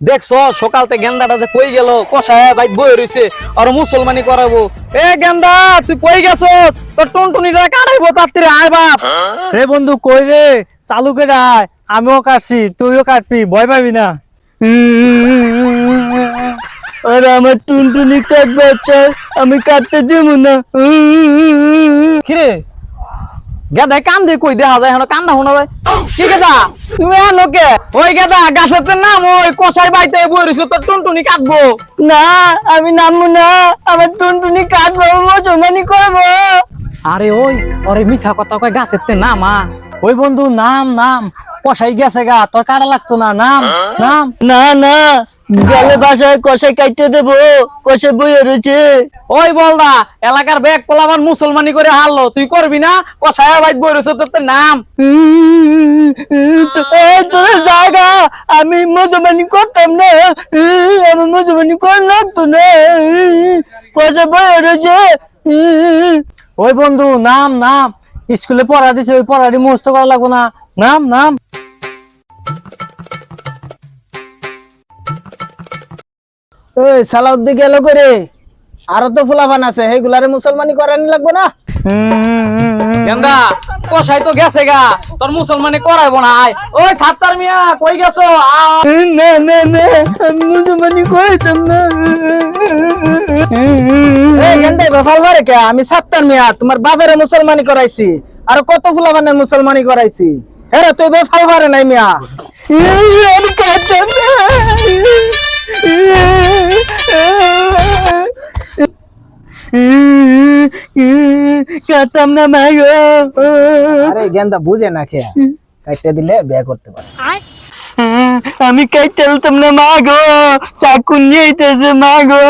দেখছ সকালতে গেন্দাটা যে কই গেল? কষায় বাইক বই রইছে আর মুসলমানি করাবো। এ গেন্দা তুই কই গেছস? তোর টুনটুনিটা কাটাইবো তাড়াতাড়ি আয় বাপ। রে বন্ধু কই রে? চালু করে আয়। আমিও কাটছি তুইও কাটবি ভয় পাবি না। আর আমার টুনটুনি কাটবে আচ্ছা আমি কাটতে দেব না। কিরে? গেদা কান দিয়ে কই? দেখা যায় কান্দা শোনা যায়। কি গেদা? তুমি আনো কে ওই গেদা গাছের নাম ওই কষাই বাইতে বই রইছে তোর টুনটুনি কাটবো। না আমি নামবো না আমার টুনটুনি কাটবো মজমানি করব। আরে ওই ওরে মিছা কথা কয় গাছের তে নামা ওই বন্ধু নাম নাম। কষাই গেছে গা তোর কাটা লাগতো না নাম নাম। না না। গেলে বাসায় কষাই কাটতে দেবো কষে বইয়ে রয়েছে। ওই বলদা এলাকার ব্যাগ পোলাবার মুসলমানি করে হারলো। তুই করবি না? কষায় বাইক বই রইছে তোর নাম। তোর জায়গা আমি মজমানি করতাম না। আমি মজমানি করে লাগতো না। কষে বইয়ে রয়েছে। ওই বন্ধু নাম নাম। স্কুলে পড়া দিছে ওই পড়াটি মুখস্থ করা লাগবো না। নাম নাম। ওই সালাউদ্দি গেল করে আরও তো ফুলাফান আছে সেইগুলারে মুসলমানি করানি লাগবো না? গেন্দা কষাই তো গেছে গা তোর মুসলমানি করাইবো না আয়। ওই সাত্তার মিয়া কই গেছো? না না না আমি মুসলমানি করতাম না। এই গেন্দাই বেফাল বারে কে? আমি সাত্তার মিয়া তোমার বাপেরে মুসলমানি করাইছি আর কত ফুলাফানের মুসলমানি করাইছি। হ্যাঁ তুই বেফাল বারে নাই মিয়া। আমি কাটতাম না। কাটতাম না মাগো আরে গেন্দা বুঝে না খেয়া কাটতে দিলে বিয়ে করতে পারে আমি কাটতাম না মাগো চাকুন নিয়েছে মাগো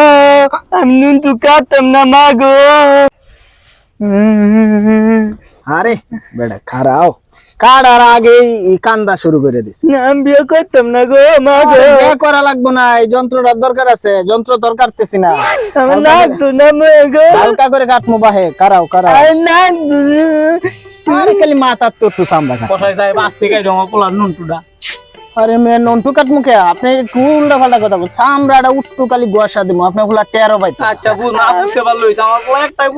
আমি নুন তো কাটতাম না মাগো আরে বেটা খারাও কাটার আগে কান্দা শুরু করে দিস না আমি বিয়ে করতাম না গো মাগো বিয়ে করা লাগবো না এই যন্ত্রটার দরকার আছে যন্ত্র তোর কাটতেছি না। আমার লাগতো না মাগো হালকা করে কাটমু বাহে কারাও কারাও। আর নাক আরে খালি মাথা তো একটু সামলা যায় বাস থেকে নুনটুটা। আরে মে নন্টু কাট মুখে আপনি একটু উল্টা পাল্টা কথা বল সামরাটা উঠটু খালি গোয়াশা দিব আপনি ফুলা টেরো পাইতো আচ্ছা বুঝ না বুঝতে পারল আমার একটাই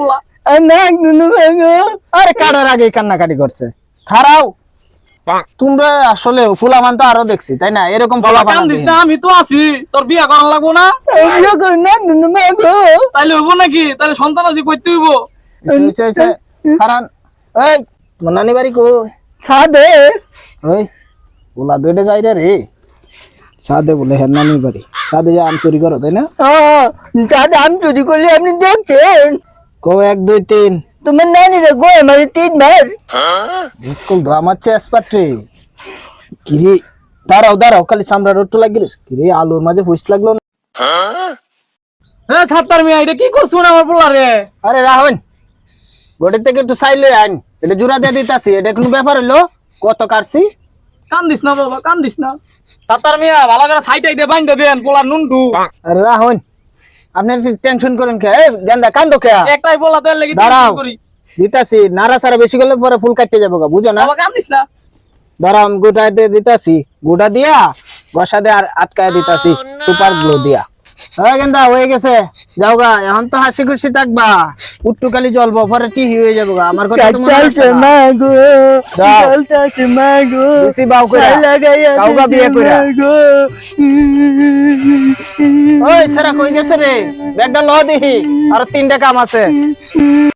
আরে কাটার কান্নাকাটি করছে। খারাও? তোমরা আসলে ফুলামান তো আরও দেখছি তাই না? এরকম ফুলামান দিস না আমি তো আছি। তোর বিয়া করার লাগবো না? বিয়ে করি তাইলে হইব নাকি? তাহলে সন্তান আদি করতে হইব। কারণ এই তোমার নানি বাড়ি কো ছাদে। ওই ওলা দুইটা যাই রে সাদে বলে হ্যাঁ নানি বাড়ি। সাদে যা আম চুরি করো তাই না? হ্যাঁ ছাদে আমি চুরি করলে আপনি দেখছেন? কো এক দুই তিন। তোমার নানি রে গো মানে তিনবার। বিলকুল তো আমার চেস পাত্রে কিরে দাঁড়াও দাঁড়াও খালি সামরা রোড লাগিল কিরে আলুর মাঝে ফুস লাগল না? হ্যাঁ সাত্তার মিয়া এটা কি করছ না আমার পোলা রে? আরে রাহুল গোটে থেকে একটু সাইলে আইন। এটা জোড়া দিয়ে দিতাছি এটা কোনো ব্যাপার হলো কত কাটছি? কান দিস না বাবা কান দিস না। সাত্তার মিয়া ভালো করে সাইটাই দে বাইন্দা দেন পোলার নুনটু। আরে রাহুল আপনি টেনশন করেন কে? গেন্দা কান্দো কে? একটাই বলা লাগি দাঁড়াও। দিতাছি নারা সারা বেশি করলে পরে ফুল কাটতে যাব গা বুঝো না? দাঁড়াও গোটা দিয়ে দিতাছি। গোটা দিয়া গসা দিয়ে আর আটকায় দিতাছি সুপার গ্লো দিয়া। হ্যাঁ গেন্দা হয়ে গেছে। যাও গা এখন তো হাসি খুশি থাকবা। উট্টু জল পরে টিহি হয়ে যাব আমার কথা রাখবা। মাগো। কাটতাছে মাগো বেশি বাউ করে লাগাইয়া কাউকা বিয়ে করে ওই সারা কই গেছে রে? ব্যাগটা ল দিহি আর তিনটা কাম আছে।